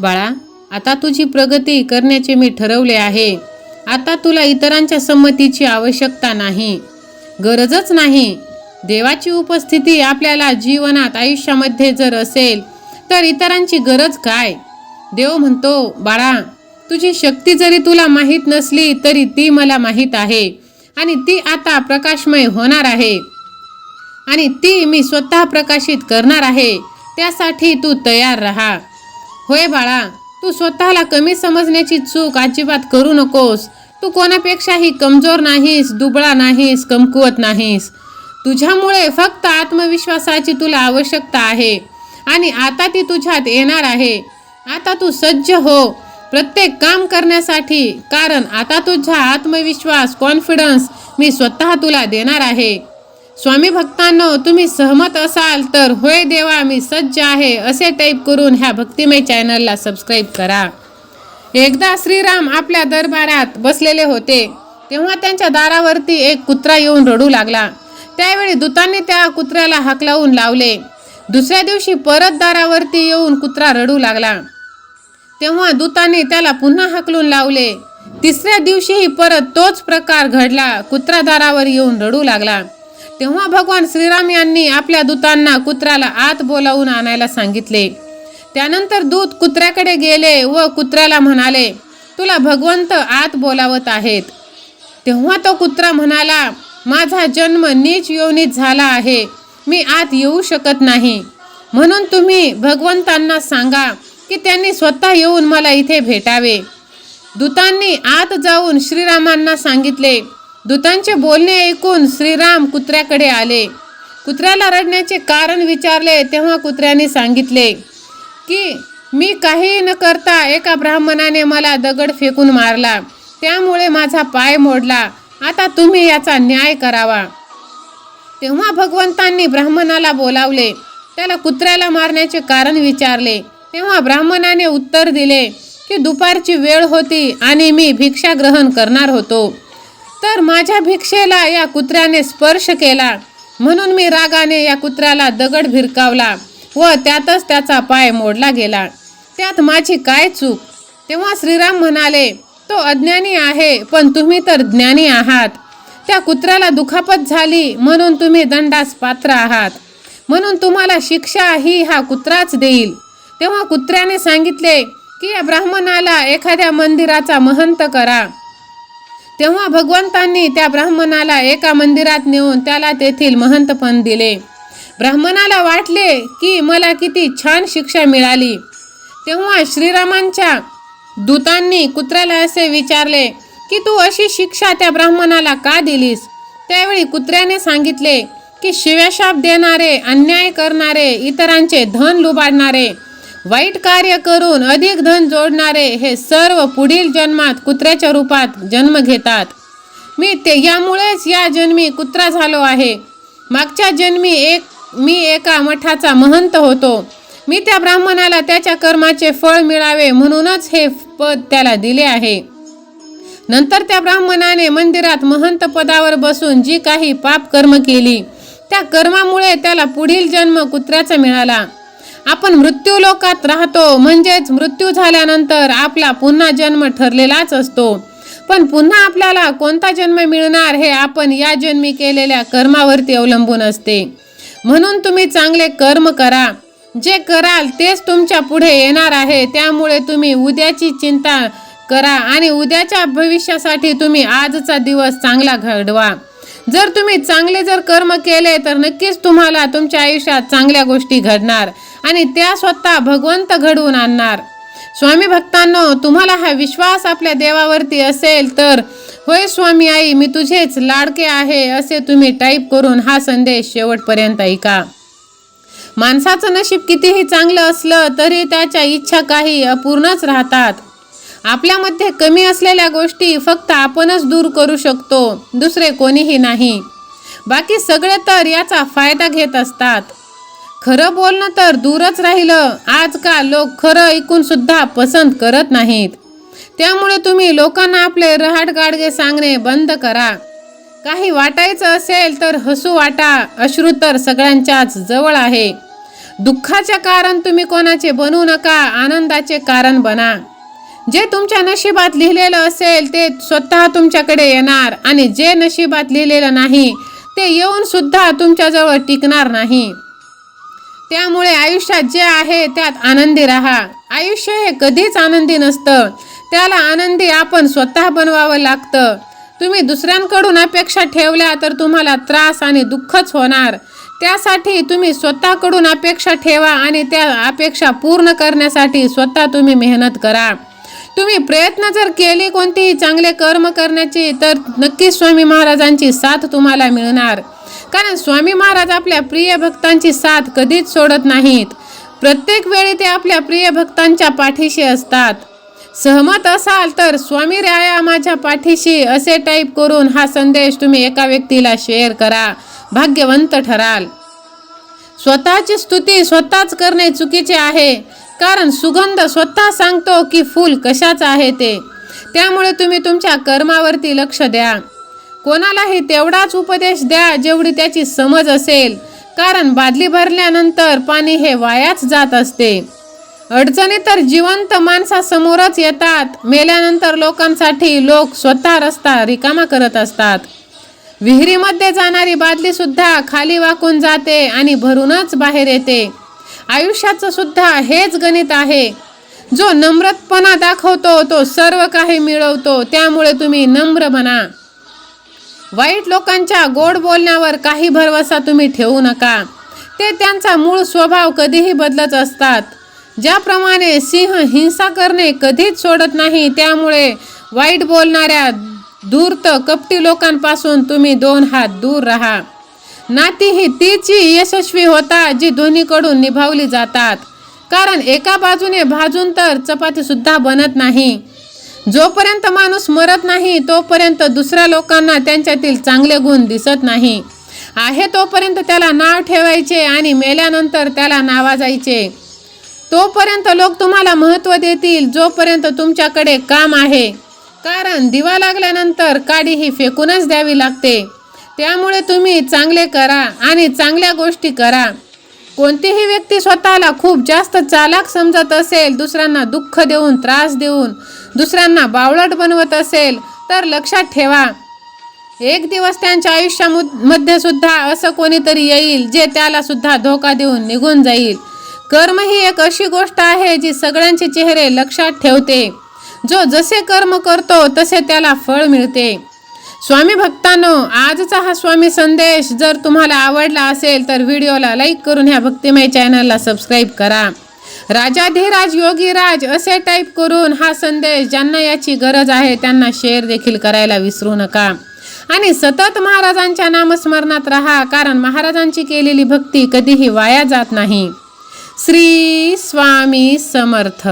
बाळा आता तुझी प्रगती करण्याचे मी ठरवले आहे. आता तुला इतरांच्या संमतीची आवश्यकता नाही. गरजच नाही. देवाची उपस्थिती आपल्याला जीवनात आयुष्यामध्ये जर असेल तर इतरांची गरज काय? देव म्हणतो बाळा तुझी शक्ती जरी तुला माहीत नसली तरी ती मला माहीत आहे आणि ती आता प्रकाशमय होणार आहे. आणि ती मी स्वतः प्रकाशित करणार आहे. त्यासाठी तू तयार राहा. होय बाळा तू स्वतःला कमी समजण्याची चूक अजिबात करू नकोस. तू कोणापेक्षाही कमजोर नाहीस दुबळा नाहीस कमकुवत नाहीस. तुझ्यामुळे फक्त आत्मविश्वासाची तुला आवश्यकता आहे. आणि आता ती तुझ्यात येणार आहे. आता तू सज्ज हो. प्रत्येक काम करण्यासाठी कारण आता तुझा आत्मविश्वास कॉन्फिडन्स मी स्वतः तुला देणार आहे. स्वामी भक्तांनो तुम्ही सहमत असाल तर होय देवा मी सज्ज आहे असे टाईप करून ह्या भक्तिमय चॅनलला सबस्क्राईब करा. एकदा श्रीराम आपल्या दरबारात बसलेले होते तेव्हा त्यांच्या दारावरती एक कुत्रा येऊन रडू लागला. त्यावेळी दूतांनी त्या कुत्र्याला हाकलावून लावले. दुसऱ्या दिवशी परत दारावरती येऊन कुत्रा रडू लागला. तेव्हा दूतांनी त्याला पुन्हा हाकलून लावले. तिसऱ्या दिवशीही परत तोच प्रकार घडला. कुत्रा दारावर येऊन रडू लागला. तेव्हा भगवान श्रीराम यांनी आपल्या दूतांना कुत्र्याला आत बोलावून आणायला सांगितले. त्यानंतर दूत कुत्र्याकडे गेले व कुत्र्याला म्हणाले तुला भगवंत आत बोलावत आहेत. तेव्हा तो कुत्रा म्हणाला माझा जन्म नीच योनीत झाला आहे. मी आत येऊ शकत नाही. म्हणून तुम्ही भगवंतांना सांगा की त्यांनी स्वतः येऊन मला इथे भेटावे. दूतांनी आत जाऊन श्रीरामांना सांगितले दूतांचे बोलणे ऐकून श्रीराम कुत्र्याकडे आले. कुत्र्याला रडण्याचे कारण विचारले तेव्हा कुत्र्याने सांगितले की मी काही न करता एका ब्राह्मणाने मला दगड फेकून मारला. त्यामुळे माझा पाय मोडला. आता तुम्ही याचा न्याय करावा. तेव्हा भगवंतांनी ब्राह्मणाला बोलावले. त्याला कुत्र्याला मारण्याचे कारण विचारले. तेव्हा ब्राह्मणाने उत्तर दिले की दुपारची वेळ होती आणि मी भिक्षा ग्रहण करणार होतो. तर माझ्या भिक्षेला या कुत्र्याने स्पर्श केला. म्हणून मी रागाने या कुत्र्याला दगड भिरकावला व त्यातच त्याचा पाय मोडला गेला. त्यात माझी काय चूक? तेव्हा श्रीराम म्हणाले तो अज्ञानी आहे पण तुम्ही तर ज्ञानी आहात. त्या कुत्र्याला दुखापत झाली म्हणून तुम्ही दंडास पात्र आहात. म्हणून तुम्हाला शिक्षा ही हा कुत्राच देईल. तेव्हा कुत्र्याने सांगितले की या ब्राह्मणाला एखाद्या मंदिराचा महंत करा. तेव्हा भगवंतांनी त्या ब्राह्मणाला एका मंदिरात नेऊन त्याला तेथील महंतपण दिले. ब्राह्मणाला वाटले की मला किती छान शिक्षा मिळाली. तेव्हा श्रीरामांच्या दूतांनी कुत्र्याला असे विचारले की तू अशी शिक्षा त्या ब्राह्मणाला का दिलीस? त्यावेळी कुत्र्याने सांगितले की शिव्याशाप देणारे अन्याय करणारे इतरांचे धन लुबाडणारे वाईट कार्य करून अधिक धन जोडणारे हे सर्व पुढील जन्मात कुत्र्याच्या रूपात जन्म घेतात. मी ते यामुळेच या जन्मी कुत्रा झालो आहे. मागच्या जन्मी एक मी एका मठाचा महंत होतो. मी त्या ब्राह्मणाला त्याच्या कर्माचे फळ मिळावे म्हणूनच हे पद त्याला दिले आहे. नंतर त्या ब्राह्मणाने मंदिरात महंत पदावर बसून जी काही पाप कर्म केली त्या कर्मामुळे त्याला पुढील जन्म कुत्र्याचा मिळाला. आपण मृत्यू लोकात राहतो. म्हणजेच मृत्यू झाल्यानंतर आपला पुन्हा जन्म ठरलेलाच असतो. पण पुन्हा आपल्याला कोणता जन्म मिळणार हे आपण या जन्मी केलेल्या कर्मावरती अवलंबून असते. म्हणून तुम्ही चांगले कर्म करा. जे कराल तेच तुमच्यापुढे येणार आहे. त्यामुळे तुम्ही उद्याची चिंता करा आणि उद्याच्या भविष्यासाठी तुम्ही आजचा दिवस चांगला घडवा. जर तुम्ही चांगले जर कर्म केले तर नक्कीच तुम्हाला तुमच्या आयुष्यात चांगल्या गोष्टी घडणार आणि त्या स्वतः भगवंत घडवून आणणार. स्वामी भक्तांनो तुम्हाला हा विश्वास आपल्या देवावरती असेल तर होय स्वामी आई मी तुझेच लाडके आहे असे तुम्ही टाईप करून हा संदेश शेवटपर्यंत ऐका. माणसाचं नशीब कितीही चांगलं असलं तरी त्याच्या इच्छा काही अपूर्णच राहतात. आपल्यामध्ये कमी असलेल्या गोष्टी फक्त आपणच दूर करू शकतो दुसरे कोणीही नाही. बाकी सगळे तर याचा फायदा घेत असतात. खरं बोलणं तर दूरच राहिलं आजकाल लोक खरं ऐकून सुद्धा पसंत करत नाहीत. त्यामुळे तुम्ही लोकांना आपले रहाट गाडगे सांगणे बंद करा. काही वाटायचं असेल तर हसू वाटा अश्रू तर सगळ्यांच्याच जवळ आहे. दुःखाचे कारण तुम्ही कोणाचे बनू नका आनंदाचे कारण बना. जे तुमच्या नशिबात लिहिलेलं असेल ते स्वतः तुमच्याकडे येणार. आणि जे नशिबात लिहिलेलं नाही ते येऊन सुद्धा तुमच्याजवळ टिकणार नाही. त्यामुळे आयुष्यात जे आहे त्यात आनंदी राहा. आयुष्य हे कधीच आनंदी नसतं. त्याला आनंदी आपण स्वतः बनवावं लागतं. तुम्ही दुसऱ्यांकडून अपेक्षा ठेवल्या तर तुम्हाला त्रास आणि दुःखच होणार. त्यासाठी तुम्ही स्वतःकडून अपेक्षा ठेवा आणि त्या अपेक्षा पूर्ण करण्यासाठी स्वतः तुम्ही मेहनत करा. तुम्ही प्रयत्न जर केले कोणतेही चांगले कर्म करण्याची तर नक्कीच स्वामी महाराजांची साथ तुम्हाला मिळणार. कारण स्वामी महाराज आपल्या प्रिय भक्तांची साथ कधीच सोडत नाहीत. प्रत्येक वेळी ते आपल्या प्रिय भक्तांच्या पाठीशी असतात. सहमत असाल तर स्वामी राया माझ्या पाठीशी असे टाईप करून हा संदेश तुम्ही एका व्यक्तीला शेअर करा. भाग्यवंत ठराल. स्वतःची स्तुती स्वतःच करणे चुकीचे आहे. कारण सुगंध स्वतः सांगतो की फूल कशाचं आहे ते. त्यामुळे तुम्ही तुमच्या कर्मावरती लक्ष द्या. कोणालाही तेवढाच उपदेश द्या जेवढी त्याची समज असेल. कारण बादली भरल्यानंतर पाणी हे वायाच जात असते. अडचणी तर जिवंत माणसासमोरच येतात. मेल्यानंतर लोकांसाठी लोक स्वतः रस्ता रिकामा करत असतात. विहिरीमध्ये जाणारी बादली सुद्धा खाली वाकून जाते आणि भरूनच बाहेर येते. आयुष्याचं सुद्धा हेच गणित आहे. जो नम्रतपणा दाखवतो तो सर्व काही मिळवतो. त्यामुळे तुम्ही नम्र बना. वाईट लोकांच्या गोड बोलण्यावर काही भरवसा तुम्ही ठेवू नका. ते त्यांचा मूळ स्वभाव कधीही बदलत असतात. ज्याप्रमाणे सिंह हिंसा करणे कधीच सोडत नाही त्यामुळे वाईट बोलणाऱ्या धूर्त कपटी लोकांपासून तुम्ही दोन हात दूर राहा. नाती ही तीच यशस्वी होतात जी दोन्हीकडून निभावली जातात. कारण एका बाजूने भाजून तर चपाती सुद्धा बनत नाही. जोपर्यंत माणूस मरत नाही तोपर्यंत दुसऱ्या लोकांना त्यांच्यातील चांगले गुण दिसत नाही. आहे तोपर्यंत त्याला नाव ठेवायचे आणि मेल्यानंतर त्याला नावाजायचे. तोपर्यंत लोक तुम्हाला महत्त्व देतील जोपर्यंत तुमच्याकडे काम आहे. कारण दिवा लागल्यानंतर काडी ही फेकूनच द्यावी लागते. त्यामुळे तुम्ही चांगले करा आणि चांगल्या गोष्टी करा. कोणतीही व्यक्ती स्वतःला खूप जास्त चालाक समजत असेल दुसऱ्यांना दुःख देऊन त्रास देऊन दुसऱ्यांना बावळट बनवत असेल तर लक्षात ठेवा. एक दिवस त्यांच्या आयुष्यामध्ये सुद्धा असं कोणीतरी येईल जे त्याला सुद्धा धोका देऊन निघून जाईल. कर्म ही एक अशी गोष्ट आहे जी सगळ्यांचे चेहरे लक्षात ठेवते. जो जसे कर्म करतो तसे त्याला फळ मिळते. स्वामी भक्तांनो आजचा हा स्वामी संदेश जर तुम्हाला आवडला असेल तर व्हिडिओला लाईक करून ह्या भक्तिमय चॅनलला सबस्क्राईब करा. राजाधिराज योगीराज असे टाईप करून हा संदेश ज्यांना याची गरज आहे त्यांना शेअर देखील करायला विसरू नका. आणि सतत महाराजांच्या नामस्मरणात राहा कारण महाराजांची केलेली भक्ती कधीही वाया जात नाही. श्री स्वामी समर्थ.